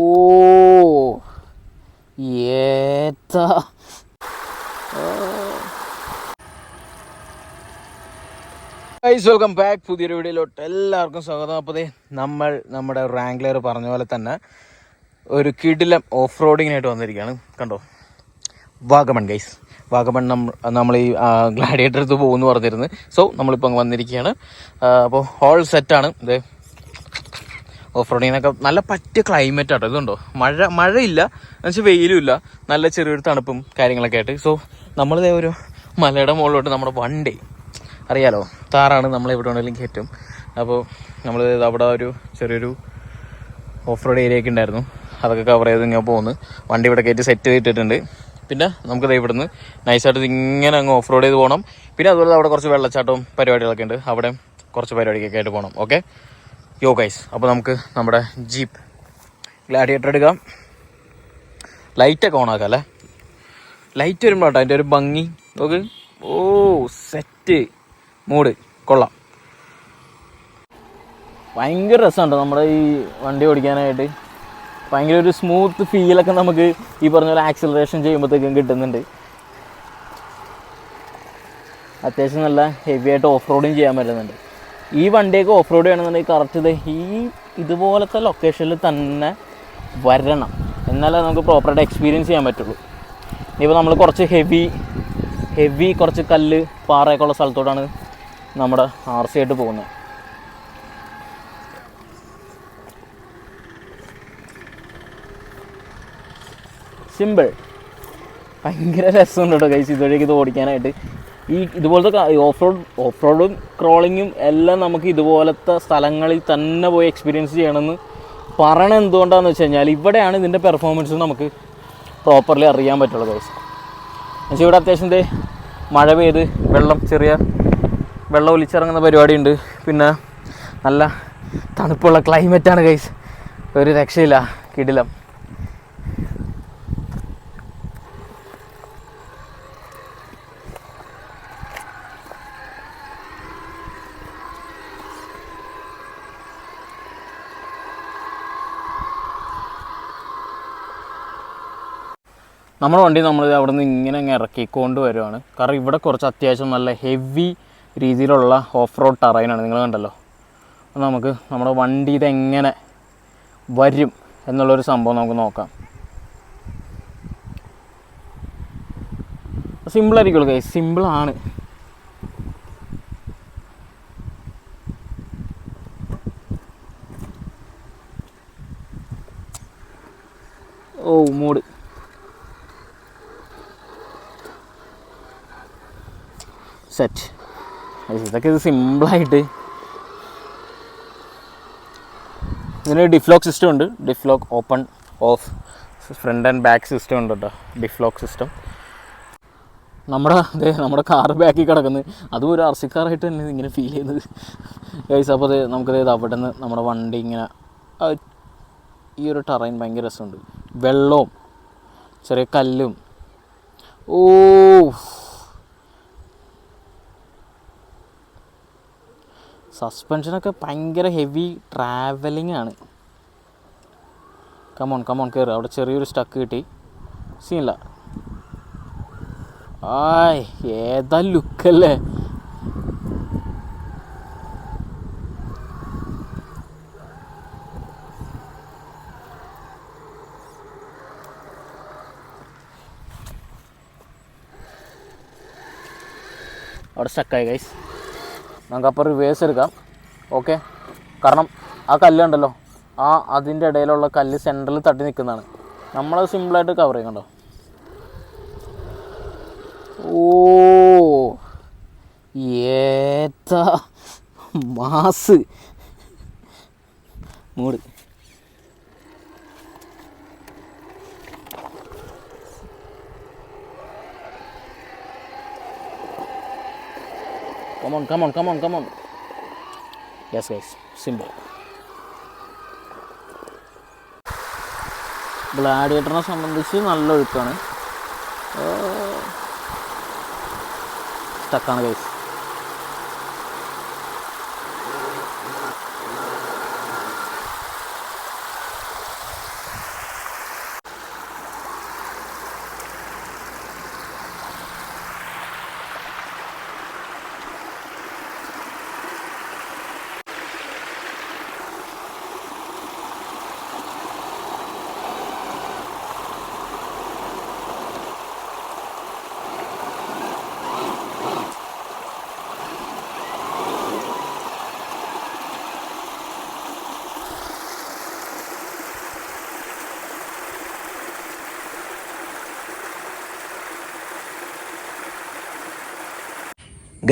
ഓ guys welcome back പുതിയൊരു വീഡിയോയിലോട്ട് എല്ലാവർക്കും സ്വാഗതം. അപ്പോൾ നമ്മൾ നമ്മുടെ റാങ്ക്ലർ പറഞ്ഞ പോലെ തന്നെ ഒരു കിടിലം ഓഫ് റോഡിങ്ങിനായിട്ട് വന്നിരിക്കുകയാണ്. കണ്ടോ? വാഗമൺ ഗൈസ് വാഗമൺ നമ്മൾ ഈ ഗ്ലാഡിയേറ്റർ അടുത്ത് പോകുമെന്ന് പറഞ്ഞിരുന്നു. സോ നമ്മളിപ്പോൾ വന്നിരിക്കുകയാണ്. അപ്പോൾ ഹോൾ സെറ്റാണ് ഇത് ഓഫ് റോഡിങ്ങിനൊക്കെ നല്ല പറ്റിയ ക്ലൈമറ്റ് ആട്ടോ. ഇതുണ്ടോ? മഴ മഴയില്ല. എന്നുവെച്ചാൽ വെയിലും ഇല്ല നല്ല ചെറിയൊരു തണുപ്പും കാര്യങ്ങളൊക്കെ ആയിട്ട്. സോ നമ്മളിതേ ഒരു മലയുടെ മുകളിലോട്ട് നമ്മുടെ വണ്ടി. അറിയാലോ? താറാണ് നമ്മൾ എവിടെ വേണമെങ്കിലും കയറ്റും. അപ്പോൾ നമ്മൾ അവിടെ ഒരു ചെറിയൊരു ഓഫ് റോഡ് ഏരിയ ഒക്കെ ഉണ്ടായിരുന്നു. അതൊക്കെ കവർ ചെയ്ത് ഇങ്ങനെ പോകുന്നു വണ്ടി ഇവിടെ കയറ്റി സെറ്റ് ചെയ്തിട്ടുണ്ട് പിന്നെ നമുക്ക് ദേ ഇവിടുന്ന് നൈസായിട്ട് ഇങ്ങനെ അങ്ങ് ഓഫ് റോഡ് ചെയ്ത് പോകണം പിന്നെ അതുപോലെ അവിടെ കുറച്ച് വെള്ളച്ചാട്ടവും പരിപാടികളൊക്കെ ഉണ്ട്. അവിടെ കുറച്ച് പരിപാടിക്കൊക്കെ ആയിട്ട് പോകണം ഓക്കെ യോ ഗൈസ് അപ്പോൾ നമുക്ക് നമ്മുടെ ജീപ്പ് ഗ്ലാഡിയേറ്റർ എടുക്കാം. ലൈറ്റൊക്കെ ഓൺ ആക്കാം അല്ലേ? ലൈറ്റ് വരുമ്പോൾ കേട്ടോ അതിന്റെ ഒരു ഭംഗി. നോക്ക്. ഓ സെറ്റ് മൂഡ് കൊള്ളാം. ഭയങ്കര രസമുണ്ട് നമ്മുടെ ഈ വണ്ടി ഓടിക്കാനായിട്ട്. ഭയങ്കര ഒരു സ്മൂത്ത് ഫീലൊക്കെ നമുക്ക് ഈ പറഞ്ഞ പോലെ ആക്സിലറേഷൻ ചെയ്യുമ്പോഴത്തേക്കും കിട്ടുന്നുണ്ട്. അത്യാവശ്യം നല്ല ഹെവി ആയിട്ട് ഓഫ് റോഡിങ് ചെയ്യാൻ പറ്റുന്നുണ്ട്. ഈ വണ്ടിയൊക്കെ ഓഫ് റോഡ് ചെയ്യണമെന്നുണ്ടെങ്കിൽ കറക്റ്റ് ഇത്. ഈ ഇതുപോലത്തെ ലൊക്കേഷനിൽ തന്നെ വരണം. എന്നാലേ നമുക്ക് പ്രോപ്പറായിട്ട് എക്സ്പീരിയൻസ് ചെയ്യാൻ പറ്റുള്ളൂ. ഇപ്പോൾ നമ്മൾ കുറച്ച് ഹെവി ഹെവി കുറച്ച് കല്ല് പാറയൊക്കെ ഉള്ള സ്ഥലത്തോട്ടാണ് നമ്മുടെ ആർ സി ആയിട്ട് പോകുന്നത്. സിമ്പിൾ ഭയങ്കര രസമുണ്ട് കേട്ടോ കൈസ് ഇതുവഴിക്ക് ഇത് ഓടിക്കാനായിട്ട്. ഈ ഇതുപോലത്തെ ഓഫ് റോഡ് ഓഫ് റോഡും ക്രോളിങ്ങും എല്ലാം നമുക്ക് ഇതുപോലത്തെ സ്ഥലങ്ങളിൽ തന്നെ പോയി എക്സ്പീരിയൻസ് ചെയ്യണമെന്ന് പറയണത് എന്തുകൊണ്ടാണെന്ന് വെച്ച് കഴിഞ്ഞാൽ ഇവിടെയാണ് ഇതിന്റെ പെർഫോമൻസ് നമുക്ക് പ്രോപ്പർലി അറിയാൻ പറ്റുള്ളൂ കൈസ് എന്നുവെച്ചാൽ ഇവിടെ അത്യാവശ്യം ദേ മഴ പെയ്ത് വെള്ളം ചെറിയ വെള്ളം ഒലിച്ചിറങ്ങുന്ന പരിപാടിയുണ്ട്. പിന്നെ നല്ല തണുപ്പുള്ള ക്ലൈമറ്റാണ് ഗൈസ് ഒരു രക്ഷയില്ല കിടിലം. നമ്മുടെ വണ്ടി നമ്മൾ അവിടെ നിന്ന് ഇങ്ങനെ അങ്ങ് ഇറക്കിക്കൊണ്ട് വരുവാണ്. കാരണം ഇവിടെ കുറച്ച് അത്യാവശ്യം നല്ല ഹെവി രീതിയിലുള്ള ഓഫ് റോഡ് ടറൈനാണ് നിങ്ങൾ കണ്ടല്ലോ? അപ്പോൾ നമുക്ക് നമ്മുടെ വണ്ടി ഇതെങ്ങനെ വരും എന്നുള്ളൊരു സംഭവം നമുക്ക് നോക്കാം. സിമ്പിളായിരിക്കുള്ളൂ കൈ സിമ്പിളാണ് ഓ മൂഡ് സെറ്റ് ഇതൊക്കെ ഇത് സിമ്പിളായിട്ട് ഇതിന് ഡിഫ്ലോക്ക് സിസ്റ്റം ഉണ്ട്. Diff lock open off front and back system ഉണ്ട് കേട്ടോ ഡിഫ്ലോക്ക് സിസ്റ്റം നമ്മുടെ അതെ നമ്മുടെ കാർ ബാക്കിൽ കിടക്കുന്നത് അതും ഒരു ആർ സി കാറായിട്ട് തന്നെ ഇങ്ങനെ ഫീൽ ചെയ്യുന്നത്. ഗൈസ് അപ്പോൾ അത് നമുക്കത് അവിടെ നിന്ന് നമ്മുടെ വണ്ടി ഇങ്ങനെ ഈ ഒരു ടറൈൻ ഭയങ്കര രസമുണ്ട്. വെള്ളവും ചെറിയ കല്ലും. ഓ സസ്പെൻഷനൊക്കെ ഭയങ്കര ഹെവി ട്രാവലിംഗ് ആണ്. കമോൺ കമോൺ കയറുക അവിടെ ചെറിയൊരു സ്റ്റക്ക് കിട്ടി. സീനില്ല ആയ് ഏതാ ലുക്കല്ലേ അവിടെ സ്റ്റക്കായി ഗൈസ് നമുക്കപ്പോൾ റിവേഴ്സ് എടുക്കാം. ഓക്കെ കാരണം ആ കല്ലുണ്ടല്ലോ ആ അതിന്റെ ഇടയിലുള്ള കല്ല് സെന്ററിൽ തട്ടി നിൽക്കുന്നതാണ് നമ്മളത് സിമ്പിളായിട്ട് കവർ ചെയ്യും കണ്ടോ? ഓ ഏത്ത മാസ്? മൂട്. Come on, come on, come on, come on. Yes, guys. Simple. ഗ്ലാഡിയേറ്ററിനെ സംബന്ധിച്ച് നല്ല ഒഴുക്കാണ് സ്റ്റക്കാണ് ഗൈസ്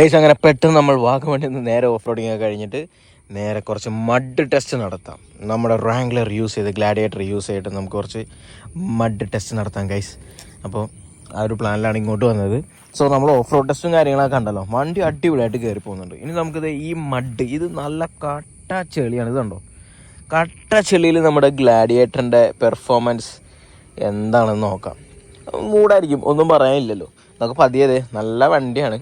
ഗൈസ് അങ്ങനെ പെട്ടെന്ന് നമ്മൾ വാഗമണ്ണിൽ നിന്ന് നേരെ ഓഫ് റോഡിങ് കഴിഞ്ഞിട്ട് നേരെ കുറച്ച് മഡ് ടെസ്റ്റ് നടത്താം. നമ്മുടെ റാങ്ക്ലർ യൂസ് ചെയ്ത് ഗ്ലാഡിയേറ്റർ യൂസ് ചെയ്തിട്ട് നമുക്ക് കുറച്ച് മഡ് ടെസ്റ്റ് നടത്താം ഗൈസ് അപ്പോൾ ആ ഒരു പ്ലാനിലാണ് ഇങ്ങോട്ട് വന്നത്. സോ നമ്മൾ ഓഫ് റോഡ് ടെസ്റ്റും കാര്യങ്ങളൊക്കെ കണ്ടല്ലോ. വണ്ടി അടിപൊളിയായിട്ട് കയറി പോകുന്നുണ്ട്. ഇനി നമുക്കിത് ഈ മഡ് ഇത് നല്ല കട്ട ചെളിയാണ്. ഇത് കണ്ടോ കട്ട ചെളിയിൽ നമ്മുടെ ഗ്ലാഡിയേറ്ററിന്റെ പെർഫോമൻസ് എന്താണെന്ന് നോക്കാം. മൂടായിരിക്കും. ഒന്നും പറയാനില്ലല്ലോ. നമുക്ക് പതിയതേ നല്ല വണ്ടിയാണ്.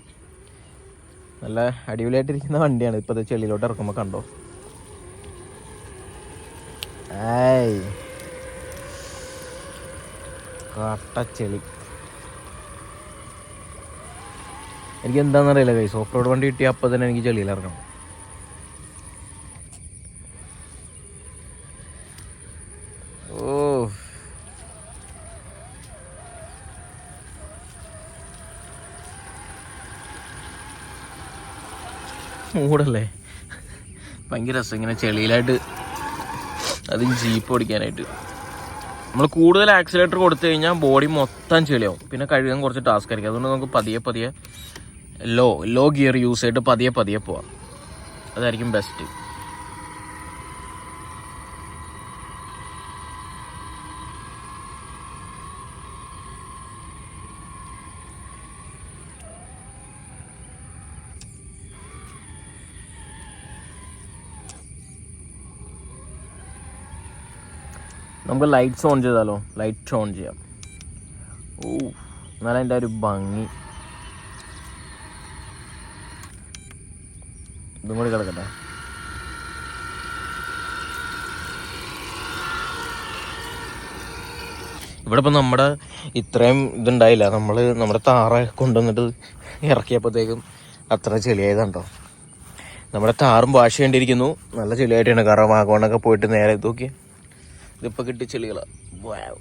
നല്ല അടിപൊളിയായിട്ടിരിക്കുന്ന വണ്ടിയാണ്. ഇപ്പോൾ ചെളിയിലോട്ട് ഇറക്കുമ്പോൾ കണ്ടോ? ഏയ്. ചെളി. എനിക്ക് എന്താണെന്നറിയില്ല കൈസ് ഓഫ് റോഡ് വണ്ടി കിട്ടിയ അപ്പോൾ തന്നെ എനിക്ക് ചെളിയിൽ ഇറങ്ങണം. മൂടല്ലേ? ഭയങ്കര രസം ഇങ്ങനെ ചെളിയിലായിട്ട് അതും ജീപ്പ് ഓടിക്കാനായിട്ട്. നമ്മൾ കൂടുതൽ ആക്സിലേറ്റർ കൊടുത്തു കഴിഞ്ഞാൽ ബോഡി മൊത്തം ചെളിയാവും. പിന്നെ കഴുകാൻ കുറച്ച് ടാസ്ക് ആയിരിക്കും. അതുകൊണ്ട് നമുക്ക് പതിയെ പതിയെ ലോ ലോ ഗിയർ യൂസ് ചെയ്തിട്ട് പതിയെ പതിയെ പോവാം. അതായിരിക്കും ബെസ്റ്റ് നമുക്ക് ലൈറ്റ്സ് ഓൺ ചെയ്താലോ? ലൈറ്റ് ഓൺ ചെയ്യാം. ഓ എന്നാലും അതിന്റെ ഒരു ഭംഗി. ഇതും കൂടി കിടക്കട്ടെ. ഇവിടെ ഇപ്പം നമ്മുടെ ഇത്രയും ഇതുണ്ടായില്ല. നമ്മൾ നമ്മുടെ താറ കൊണ്ടുവന്നിട്ട് ഇറക്കിയപ്പോഴത്തേക്കും അത്ര ചെളിയായതുണ്ടോ. നമ്മുടെ താറും വാഷ് ചെയ്യേണ്ടിയിരിക്കുന്നു. നല്ല ചെളിയായിട്ടാണ്. കാരണം വാഗോണൊക്കെ പോയിട്ട് നേരെ നോക്കി ഇതിപ്പോൾ കിട്ടി ചെളികളാണ് വാവ്.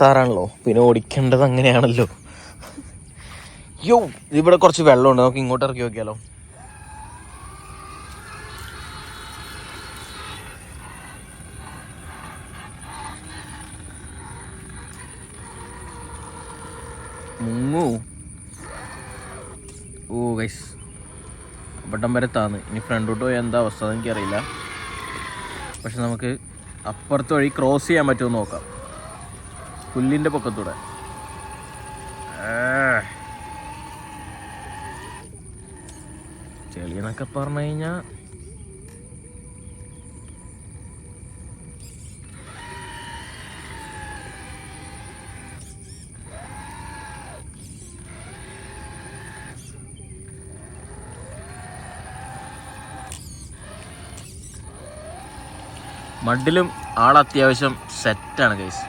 താറാണല്ലോ. പിന്നെ ഓടിക്കേണ്ടത് അങ്ങനെയാണല്ലോ. യോ ഇവിടെ കുറച്ച് വെള്ളമുണ്ട്. നമുക്ക് ഇങ്ങോട്ട് ഇറക്കി നോക്കിയാലോ മുങ്ങു. ഓ ഗൈസ് അപ്പട്ടം വരെ താന്ന്. ഇനി ഫ്രണ്ടോട്ട് പോയാൽ എന്താ അവസ്ഥ എനിക്കറിയില്ല. പക്ഷെ നമുക്ക് അപ്പുറത്ത് വഴി ക്രോസ് ചെയ്യാൻ പറ്റുമെന്ന് നോക്കാം. പുല്ലിന്റെ പൊക്കത്തൂടെ. ചെളിയെന്നൊക്കെ പറഞ്ഞു കഴിഞ്ഞാൽ മഡിലും ആൾ അത്യാവശ്യം സെറ്റാണ് കേസ്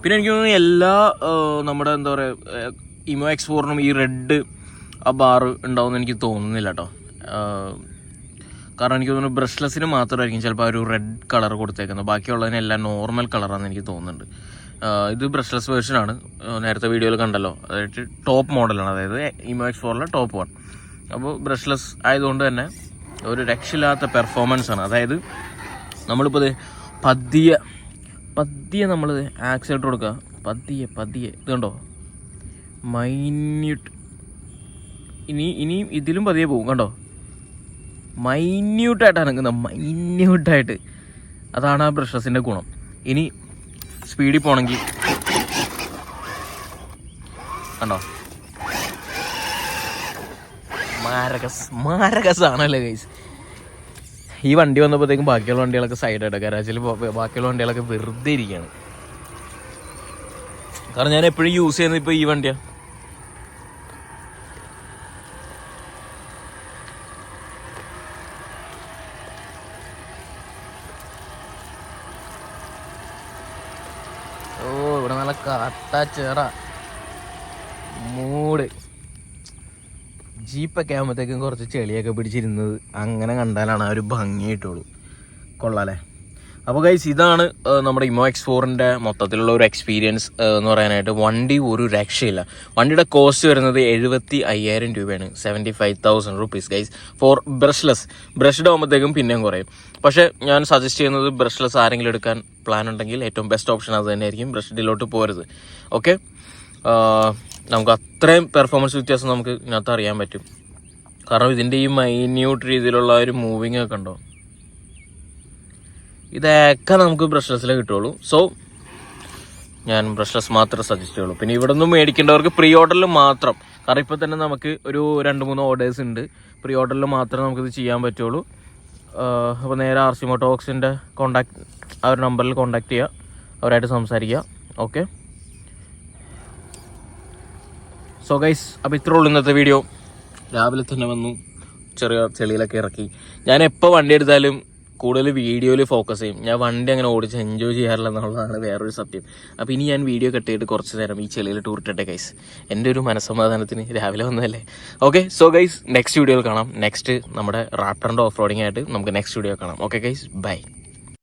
പിന്നെ എനിക്ക് തോന്നുന്നു എല്ലാ നമ്മുടെ എന്താ പറയുക ഇമോ എക്സ്പോറിനും ഈ റെഡ് ആ ബാറ് ഉണ്ടാവുമെന്ന് എനിക്ക് തോന്നുന്നില്ല കേട്ടോ കാരണം എനിക്ക് തോന്നുന്നു ബ്രഷ്ലെസ്സിന് മാത്രമായിരിക്കും ചിലപ്പോൾ ആ ഒരു റെഡ് കളർ കൊടുത്തേക്കുന്നത്. ബാക്കിയുള്ളതിനെല്ലാം നോർമൽ കളറാണെന്ന് എനിക്ക് തോന്നുന്നുണ്ട്. ഇത് ബ്രഷ്ലെസ് വേർഷനാണ് നേരത്തെ വീഡിയോയിൽ കണ്ടല്ലോ. അതായത് ടോപ്പ് മോഡലാണ് അതായത് ഇമോ എക്സ് ഫോറിലെ ടോപ്പ് വൺ അപ്പോൾ ബ്രഷ്ലെസ് ആയതുകൊണ്ട് തന്നെ ഒരു രക്ഷയില്ലാത്ത പെർഫോമൻസ് ആണ്. അതായത് നമ്മളിപ്പോൾ ഇത് പതിയെ പതിയെ നമ്മൾ ആക്സിലേറ്റർ കൊടുക്കുക പതിയെ പതിയെ. ഇത് കണ്ടോ? മൈന്യൂട്ട് ഇനി ഇനിയും ഇതിലും പതിയെ പോകും. കണ്ടോ? മൈന്യൂട്ടായിട്ടാണ് നിൽക്കുന്നത്. മൈന്യൂട്ടായിട്ട് അതാണ് ആ ബ്രഷസിന്റെ ഗുണം. ഇനി സ്പീഡിൽ പോകണമെങ്കിൽ കണ്ടോ? മാരകസ് മാരകസ് ആണല്ലേ ഗൈസ് ഈ വണ്ടി വന്നപ്പോഴത്തേക്കും ബാക്കിയുള്ള വണ്ടികളൊക്കെ സൈഡായിട്ട് ഗരാജിൽ ബാക്കിയുള്ള വണ്ടികളൊക്കെ വെറുതെ ഇരിക്കുകയാണ്. കാരണം ഞാൻ എപ്പോഴും യൂസ് ചെയ്യുന്നത് ഇപ്പോൾ ഈ വണ്ടിയാണ് ഓ ഇവിടെ നല്ല ചേറ. മൂട്. ജീപ്പൊക്കെ ആകുമ്പോഴത്തേക്കും കുറച്ച് ചെളിയൊക്കെ പിടിച്ചിരുന്നത് അങ്ങനെ കണ്ടാലാണ് ആ ഒരു ഭംഗിയായിട്ടുള്ളൂ കൊള്ളാലേ അപ്പോൾ ഗൈസ് ഇതാണ് നമ്മുടെ ഇമോ എക്സ് ഫോറിന്റെ മൊത്തത്തിലുള്ള ഒരു എക്സ്പീരിയൻസ് എന്ന് പറയാനായിട്ട് വണ്ടി ഒരു രക്ഷയില്ല. വണ്ടിയുടെ കോസ്റ്റ് വരുന്നത് എഴുപത്തി അയ്യായിരം രൂപയാണ്. Seventy five thousand rupees guys for brushless brushed ആകുമ്പോഴത്തേക്കും പിന്നെയും കുറയും. പക്ഷേ ഞാൻ സജസ്റ്റ് ചെയ്യുന്നത് ബ്രഷ്ലെസ് ആരെങ്കിലും എടുക്കാൻ പ്ലാൻ ഉണ്ടെങ്കിൽ ഏറ്റവും ബെസ്റ്റ് ഓപ്ഷൻ അത് തന്നെയായിരിക്കും. ബ്രഷ്ഡിലോട്ട് പോരുത്. ഓക്കെ നമുക്ക് അത്രയും പെർഫോമൻസ് വ്യത്യാസം നമുക്ക് ഇതിനകത്ത് അറിയാൻ പറ്റും. കാരണം ഇതിന്റെ ഈ മൈന്യൂട്ട് രീതിയിലുള്ള ഒരു മൂവിങ് ഒക്കെ ഉണ്ടോ ഇതൊക്കെ നമുക്ക് ബ്രഷ്ലെസ്സിലേ കിട്ടുള്ളൂ. സോ ഞാൻ ബ്രഷ്ലെസ് മാത്രമേ സജസ്റ്റ് ചെയ്യുള്ളൂ. പിന്നെ ഇവിടെ നിന്ന് മേടിക്കേണ്ടവർക്ക് പ്രീ ഓർഡറിൽ മാത്രം. കാരണം ഇപ്പോൾ തന്നെ നമുക്ക് ഒരു രണ്ട് മൂന്ന് ഓർഡേഴ്സ് ഉണ്ട്. പ്രീ ഓർഡറിൽ മാത്രമേ നമുക്കിത് ചെയ്യാൻ പറ്റുള്ളൂ. അപ്പോൾ നേരെ ആർ സി മോട്ടോക്സിന്റെ കോണ്ടാക്ട് ആ ഒരു നമ്പറിൽ കോണ്ടാക്ട് ചെയ്യുക അവരായിട്ട് സംസാരിക്കുക ഓക്കെ സോ ഗൈസ് അപ്പോൾ ഇത്രേ ഉള്ളൂ ഇന്നത്തെ വീഡിയോ രാവിലെ തന്നെ വന്നു. ചെറിയ ചെളിയിലൊക്കെ ഇറക്കി. ഞാൻ എപ്പോൾ വണ്ടി എടുത്താലും കൂടുതൽ വീഡിയോയിൽ ഫോക്കസ് ചെയ്യും. ഞാൻ വണ്ടി അങ്ങനെ ഓടിച്ച് എൻജോയ് ചെയ്യാറില്ല എന്നുള്ളതാണ് വേറൊരു സത്യം. അപ്പോൾ ഇനി ഞാൻ വീഡിയോ കട്ട് ചെയ്തിട്ട് കുറച്ച് നേരം ഈ ചെളിയിൽ ടൂറിട്ടെ ഗൈസ് എന്റെ ഒരു മനസ്സമാധാനത്തിന് രാവിലെ വന്നതല്ലേ? ഓക്കെ സോ ഗൈസ് നെക്സ്റ്റ് വീഡിയോയിൽ കാണാം. നെക്സ്റ്റ് നമ്മുടെ റാപ്റ്ററിന്റെ ഓഫ് റോഡിംഗ് ആയിട്ട് നമുക്ക് നെക്സ്റ്റ് വീഡിയോ കാണാം. Okay guys bye